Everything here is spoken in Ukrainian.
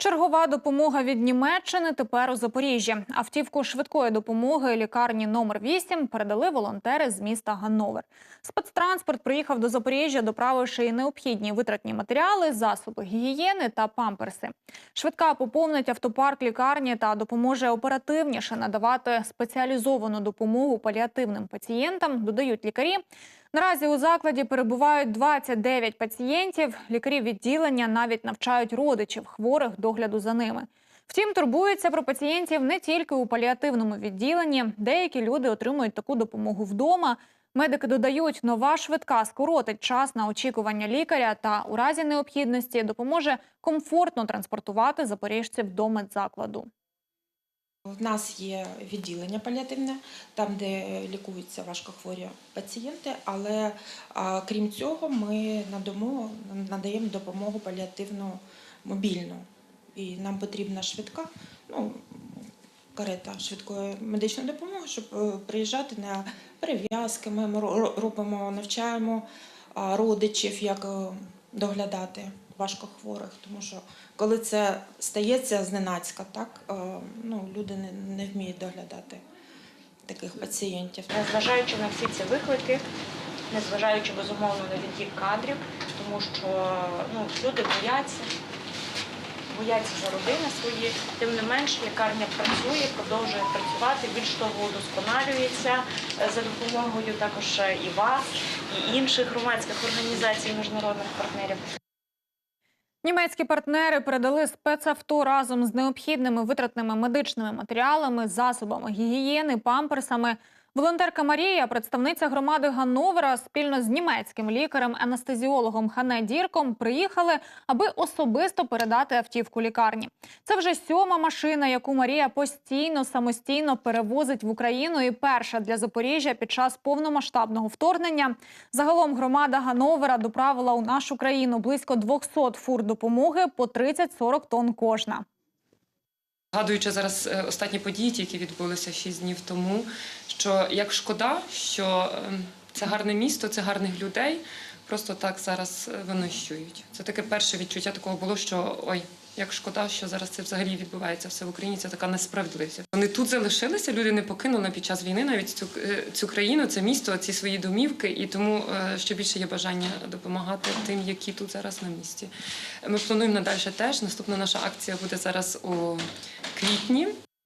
Чергова допомога від Німеччини тепер у Запоріжжі. Автівку швидкої допомоги лікарні номер 8 передали волонтери з міста Ганновер. Спецтранспорт приїхав до Запоріжжя, доправивши і необхідні витратні матеріали, засоби гігієни та памперси. Швидка поповнить автопарк лікарні та допоможе оперативніше надавати спеціалізовану допомогу паліативним пацієнтам, додають лікарі. Наразі у закладі перебувають 29 пацієнтів. Лікарі відділення навіть навчають родичів хворих догляду за ними. Втім, турбуються про пацієнтів не тільки у паліативному відділенні. Деякі люди отримують таку допомогу вдома. Медики додають, нова швидка скоротить час на очікування лікаря та у разі необхідності допоможе комфортно транспортувати запоріжців до медзакладу. В нас є відділення паліативне, там, де лікуються важкохворі пацієнти, але крім цього, ми надамо, надаємо допомогу паліативну мобільну. І нам потрібна швидка, ну, карета швидкої медичної допомоги, щоб е, приїжджати на перев'язки. Ми робимо, навчаємо родичів, як е, доглядати важкохворих, тому що коли це стається зненацька, так е, ну, люди не, не вміють доглядати таких пацієнтів. Незважаючи на всі ці виклики, незважаючи безумовно на відтік кадрів, тому що ну, люди бояться, бояться за родини свої. Тим не менш, лікарня працює, продовжує працювати. Більш того, удосконалюється е, за допомогою також е, і вас, і інших громадських організацій, міжнародних партнерів. Німецькі партнери передали спецавто разом з необхідними витратними медичними матеріалами, засобами гігієни, памперсами. Волонтерка Марія, представниця громади Ганновера, спільно з німецьким лікарем-анестезіологом Хане Дірком приїхали, аби особисто передати автівку лікарні. Це вже сьома машина, яку Марія постійно самостійно перевозить в Україну, і перша для Запоріжжя під час повномасштабного вторгнення. Загалом громада Ганновера доправила у нашу країну близько 200 фур допомоги по 30-40 тонн кожна. Згадуючи зараз е, останні події, які відбулися шість днів тому, що як шкода, що ем, це гарне місто, це гарних людей, просто так зараз е, винищують. Це таке перше відчуття такого було, що ой, як шкода, що зараз це взагалі відбувається все в Україні. Це така несправедливість. Вони тут залишилися, люди не покинули під час війни навіть цю, е, цю країну, це місто, ці свої домівки, і тому ще більше є бажання допомагати тим, які тут зараз на місці. Ми плануємо надалі теж. Наступна наша акція буде зараз у квітні.